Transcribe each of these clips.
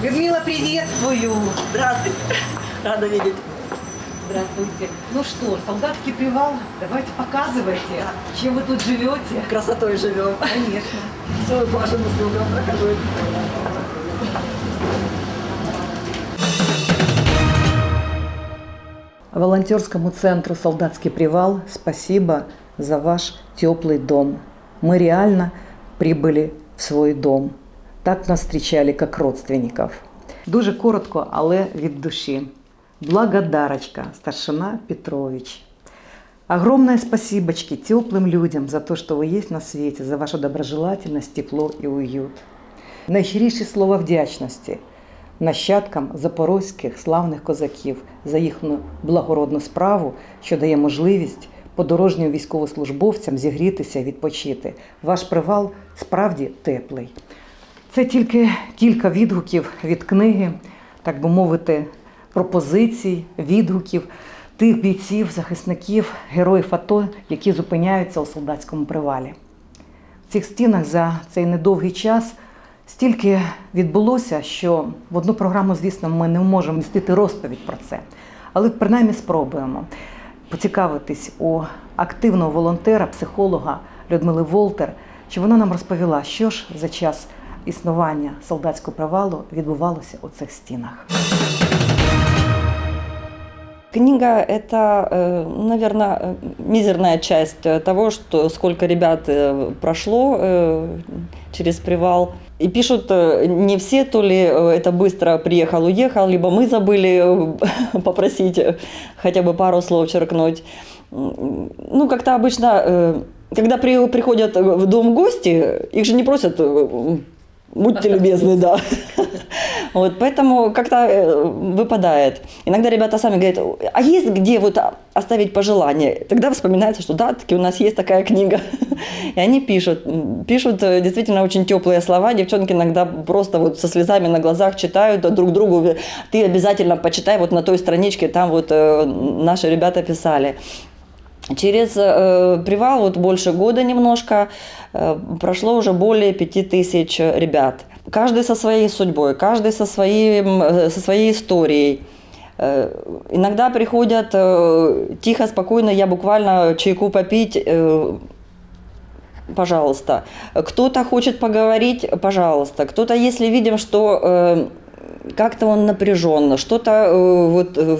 Приветствую! Здравствуйте. Рада видеть. Здравствуйте. Ну что, солдатский привал, давайте показывайте, чем вы тут живете. Красотой живем. Конечно. Все вашим услугам прохожу. Волонтерскому центру «Солдатский привал» спасибо за ваш теплый дом. Мы реально прибыли в свой дом. Так нас встречали, как родственников. Дуже коротко, але від душі. Благодарочка, старшина Петрович. Огромное спасибочки теплым людям за то, что вы есть на свете, за вашу доброжелательность, тепло і уют. Найщиріші слова вдячності нащадкам запорозьких славних козаків за їхню благородну справу, що дає можливість подорожнім військовослужбовцям зігрітися, відпочити. Ваш привал справді теплий. Це тільки кілька відгуків від книги, так би мовити, пропозицій, відгуків тих бійців, захисників, героїв АТО, які зупиняються у солдатському привалі. В цих стінах за цей недовгий час стільки відбулося, що в одну програму, звісно, ми не можемо містити розповідь про це. Але принаймні спробуємо поцікавитись у активного волонтера, психолога Людмили Волтер, чи вона нам розповіла, що ж за час існування солдатського привалу відбувалося у цих стінах. Книга – это, наверное, мизерная часть э, того, что сколько ребят э, прошло э, через привал. И пишут э, не все, то ли э, это быстро приехал, уехал, либо мы забыли э, попросить э, хотя бы пару слов черкнуть. М, Ну, как-то обычно, э, когда при- приходят в дом гости, их же не просят э, Будьте любезны, да. Вот, поэтому как-то э, выпадает. Иногда ребята сами говорят, а есть где вот оставить пожелание? Тогда вспоминается, что да, таки у нас есть такая книга. И они пишут. Пишут э, действительно очень теплые слова. Девчонки иногда просто вот со слезами на глазах читают а друг другу. Ты обязательно почитай вот на той страничке, там вот э, наши ребята писали. Через э, привал, вот больше года немножко, э, прошло уже более пяти тысяч ребят. Каждый со своей судьбой, каждый со, своим, э, со своей историей. Э, иногда приходят э, тихо, спокойно, я буквально чайку попить, э, пожалуйста. Кто-то хочет поговорить, пожалуйста. Кто-то, если видим, что э, как-то он напряженно, что-то э, вот э,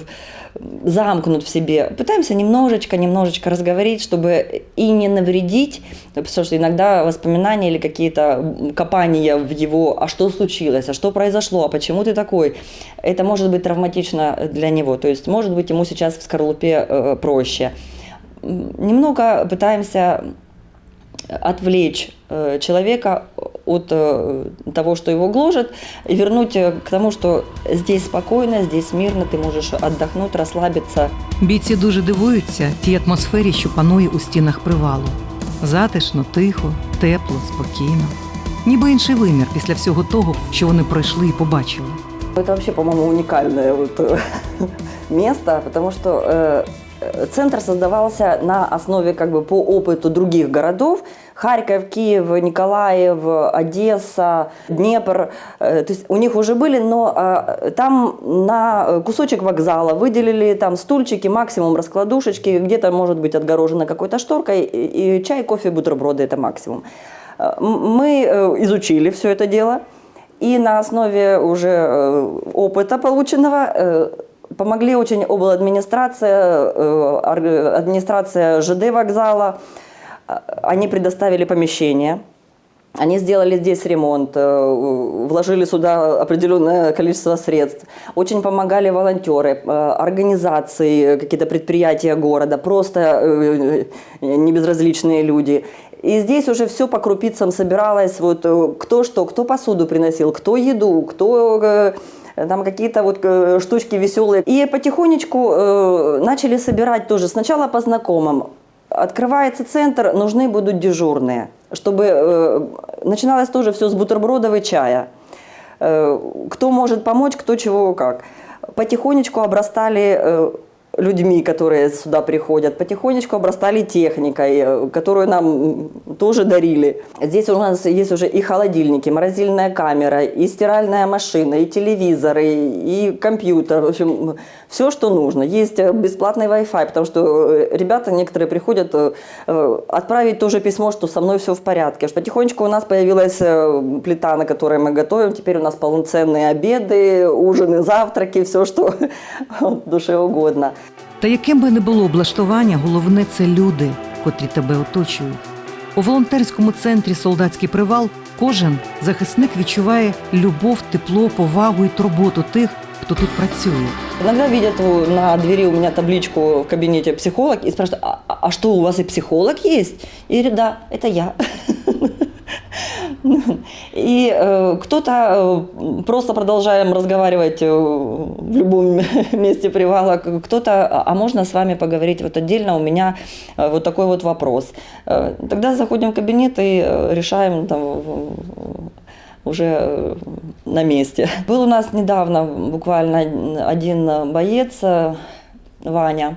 замкнут в себе, пытаемся немножечко, немножечко разговорить, чтобы и не навредить, потому что иногда воспоминания или какие-то копания в его, а что случилось, а что произошло, а почему ты такой, это может быть травматично для него, то есть может быть ему сейчас в скорлупе э, проще. Немного пытаемся отвлечь э, человека от э, того, что его гложет, и вернуть э, к тому, что здесь спокойно, здесь мирно, ты можешь отдохнуть, расслабиться. Бійці дуже дивуються тій атмосфері, що панує у стінах привалу. Затишно, тихо, тепло, спокійно. Ніби інший вимір після всього того, що вони пройшли і побачили. Это вообще, по-моему, уникальное вот, э, место, потому что э, э, центр создавался на основе как бы по опыту других городов. Харьков, Киев, Николаев, Одесса, Днепр. Э, То есть у них уже были, но э, там на кусочек вокзала выделили там стульчики, максимум раскладушечки, где-то может быть отгорожено какой-то шторкой, и, чай, кофе, бутерброды – это максимум. Э, Мы э, изучили все это дело. И на основе уже опыта полученного помогли очень обладминистрация, э, ор- администрация ЖД вокзала. Э, Они предоставили помещение. Они сделали здесь ремонт, э, вложили сюда определенное количество средств. Очень помогали волонтеры, э, организации, какие-то предприятия города, просто э, небезразличные люди. И здесь уже все по крупицам собиралось, вот э, кто что, кто посуду приносил, кто еду, кто э, там какие-то вот э, штучки веселые. И потихонечку э, начали собирать тоже сначала по знакомым. Открывается центр, нужны будут дежурные, чтобы э, начиналось тоже все с бутербродов и чая. Э, кто может помочь, кто чего как. Потихонечку обрастали э, людьми, которые сюда приходят, потихонечку обрастали техникой, э, которую нам тоже дарили. Здесь у нас есть уже и холодильники, морозильная камера, и стиральная машина, и телевизоры, и компьютер, в общем, все, что нужно. Есть э, бесплатный Wi-Fi, потому что э, ребята некоторые приходят отправить тоже письмо, что со мной все в порядке. Потихонечку у нас появилась плита, на которой мы готовим. Теперь у нас полноценные обеды, ужины, завтраки, все, что душе угодно. Та яким би не було облаштування, головне це люди, котрі тебе оточують. У волонтерському центрі Солдатський привал кожен захисник відчуває любов, тепло, повагу і турботу тих, хто тут працює. Видят э, на двери у меня табличку в кабинете психолог и спрашивают, а, а- что, у вас и психолог? И я говорю, да, это я. И э, кто-то э, просто продолжаем разговаривать э, в любом месте привала, кто-то, а а можно с вами поговорить вот отдельно, у меня э, вот такой вот вопрос. Э, Тогда заходим в кабинет и э, решаем там уже э, на месте. Был у нас недавно буквально один боец, э, Ваня.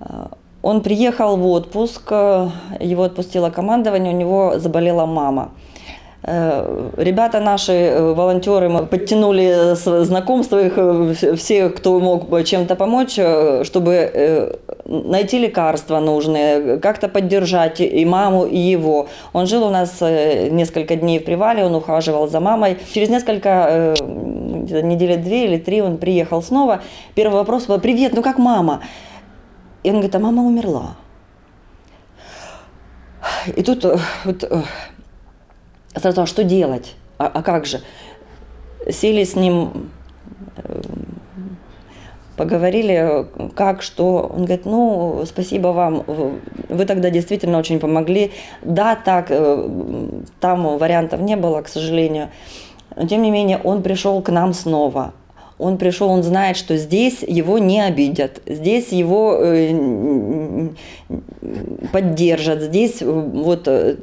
Э, Он приехал в отпуск, его отпустило командование, у него заболела мама. Э, Ребята наши, э, волонтеры, подтянули знакомства их, э, вс- всех, кто мог чем-то помочь, чтобы найти лекарства нужные, как-то поддержать и маму, и его. Он жил у нас несколько дней в привале, он ухаживал за мамой. Через несколько, недели две или три он приехал снова. Первый вопрос был, привет, ну как мама? И он говорит, а мама умерла. И тут вот, сразу, а что делать? А, а как же? Сели с ним, э, поговорили, как, что. Он говорит, ну, спасибо вам, вы тогда действительно очень помогли. Да, так, э, там вариантов не было, к сожалению. Но тем не менее, он пришел к нам снова. Он пришел, он знает, что здесь его не обидят, здесь его э, н- н- поддержат, здесь э, вот э,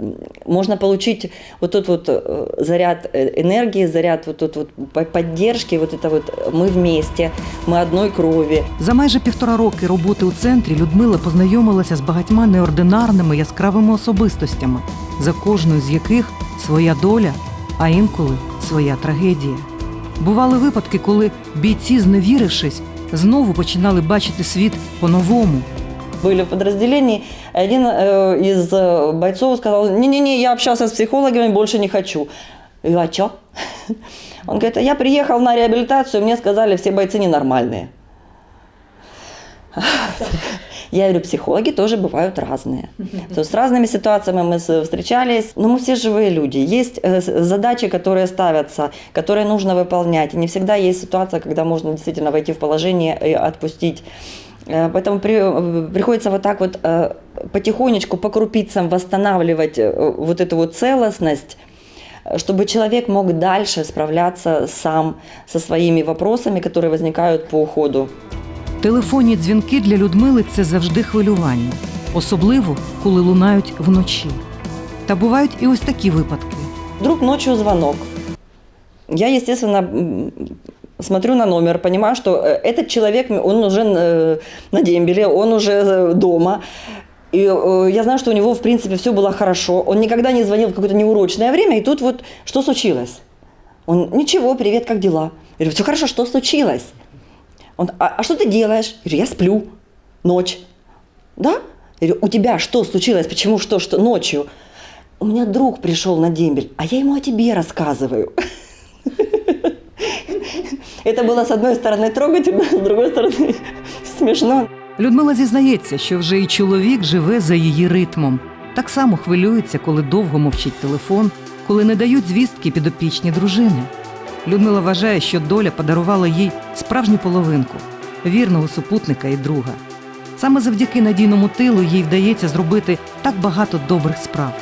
можно получить вот тот вот э, заряд э, энергии, заряд вот тот вот по- поддержки, вот это вот э, мы вместе, мы одной крови. За майже півтора роки роботи у центрі Людмила познайомилася з багатьма неординарними яскравими особистостями, за кожною з яких своя доля, а інколи своя трагедія. Бували випадки, коли бійці, зневірившись, знову починали бачити світ по-новому. Были в подразделении, и один э, из э, бойцов сказал, не-не-не, я общался с психологами, больше не хочу. Я говорю, а чё? Он говорит, «А я приехал на реабилитацию, мне сказали, все бойцы ненормальные. Я говорю, психологи тоже бывают разные. То есть с разными ситуациями мы встречались, но мы все живые люди. Есть э, задачи, которые ставятся, которые нужно выполнять. И не всегда есть ситуация, когда можно действительно войти в положение и отпустить. Э, Поэтому при- э, приходится вот так вот потихонечку, по крупицам восстанавливать вот эту вот целостность, чтобы человек мог дальше справляться сам со своими вопросами, которые возникают по уходу. Телефонні дзвінки для Людмили це завжди хвилювання, особливо коли лунають вночі. Та бувають і ось такі випадки. Вдруг ночью звонок. Я, естественно, м, смотрю на номер, понимаю, что э, этот человек, он уже э, на дембеле, он уже э, дома. И э, я знаю, что у него, в принципе, все было хорошо. Он никогда не звонил в какое-то неурочное время. И тут вот что случилось? Он, ничего, привет, как дела? Я говорю, все хорошо, что случилось? Он, а, а что ты делаешь? Я говорю, я сплю. Ночь. Да? Я говорю, у тебя что случилось? Почему что, что ночью? У меня друг пришел на дембель, а я ему о тебе рассказываю. Это было с одной стороны трогательно, с другой стороны смешно. Людмила зізнається, що вже і чоловік живе за її ритмом. Так само хвилюється, коли довго мовчить телефон, коли не дають звістки підопічні дружини. Людмила вважає, що доля подарувала їй справжню половинку вірного супутника і друга. Саме завдяки надійному тилу їй вдається зробити так багато добрих справ.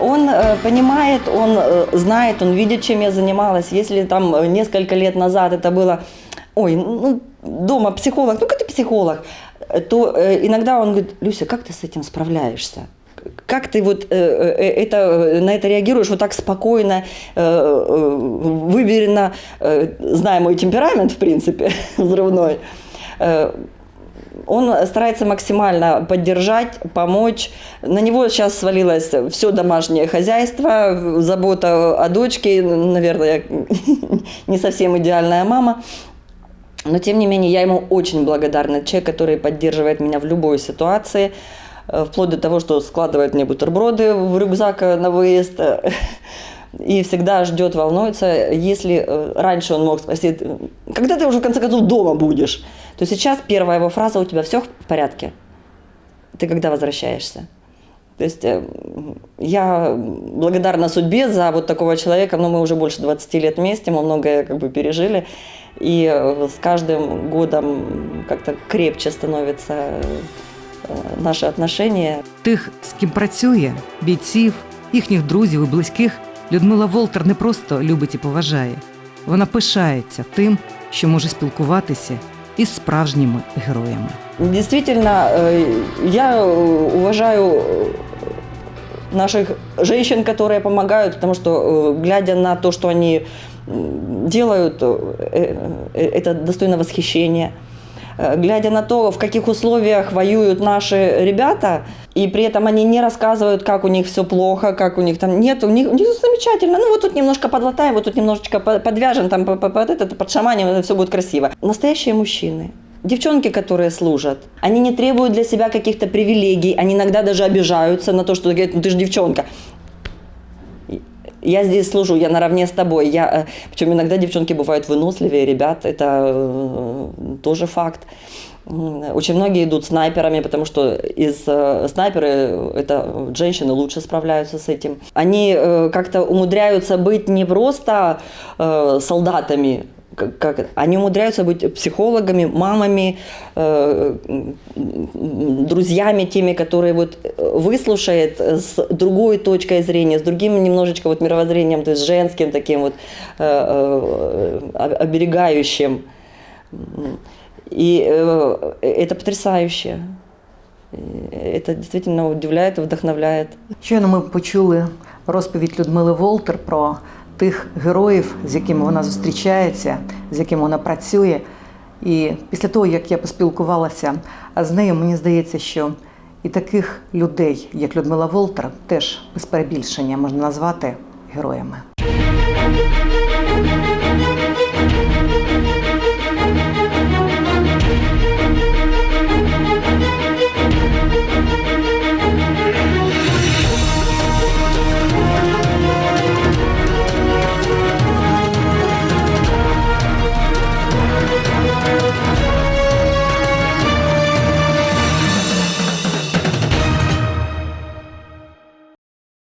Он э, понимает, он э, знает, он видит, чем я занималась. Если там э, несколько лет назад это было, ой, ну, дома психолог, ну как ты психолог, э, то э, иногда он говорит, Люся, как ты с этим справляешься? Как ты вот э, э, это, э, на это реагируешь вот так спокойно, выверенно, зная мой темперамент, в принципе, взрывной, Он старается максимально поддержать, помочь. На него сейчас свалилось все домашнее хозяйство, забота о дочке, наверное, не совсем идеальная мама. Но тем не менее, я ему очень благодарна. Человек, который поддерживает меня в любой ситуации, вплоть до того, что складывает мне бутерброды в рюкзак э, на выезд. э, И всегда ждет, волнуется. Если э, раньше он мог спросить, э, когда ты уже в конце концов дома будешь, то сейчас первая его фраза у тебя все в порядке? Ты когда возвращаешься? То есть э, я благодарна судьбе за вот такого человека, но мы уже больше 20 лет вместе, мы многое как бы пережили, и э, с каждым годом как-то крепче становятся э, наши отношения. Тих, з ким працює, бійців, їхніх друзів і близьких, Людмила Волтер не просто любить і поважає. Вона пишається тим, що може спілкуватися із справжніми героями. Действительно, э, я э, уважаю э, наших женщин, которые помогают, потому что, э, глядя на то, что они м, делают, э, э, это достойно восхищения. Э, Глядя на то, в каких условиях воюют наши ребята, и при этом они не рассказывают, как у них все плохо, как у них там нет, у них, у них замечательно. Ну вот тут немножко подлатаем, вот тут немножечко по- подвяжем, там по- по- под это, под шаманем, все будет красиво. Настоящие мужчины. Девчонки, которые служат, они не требуют для себя каких-то привилегий, они иногда даже обижаются на то, что говорят, ну ты же девчонка. Я здесь служу, я наравне с тобой. Я, э, причем иногда девчонки бывают выносливее ребят, это э, тоже факт. Очень многие идут снайперами, потому что из э, снайперы э, это женщины лучше справляются с этим. Они э, как-то умудряются быть не просто э, солдатами, как, они умудряются быть психологами, мамами, э, друзьями, теми, которые вот э, выслушает с другой точкой зрения, с другим немножечко вот мировоззрением, то есть женским таким вот э, э, оберегающим. И э, это потрясающе. Это действительно удивляет и вдохновляет. Щойно ми почули розповідь Людмили Волтер про тих героїв, з якими вона зустрічається, з якими вона працює. І після того, як я поспілкувалася з нею, мені здається, що і таких людей, як Людмила Волтер, теж без перебільшення можна назвати героями.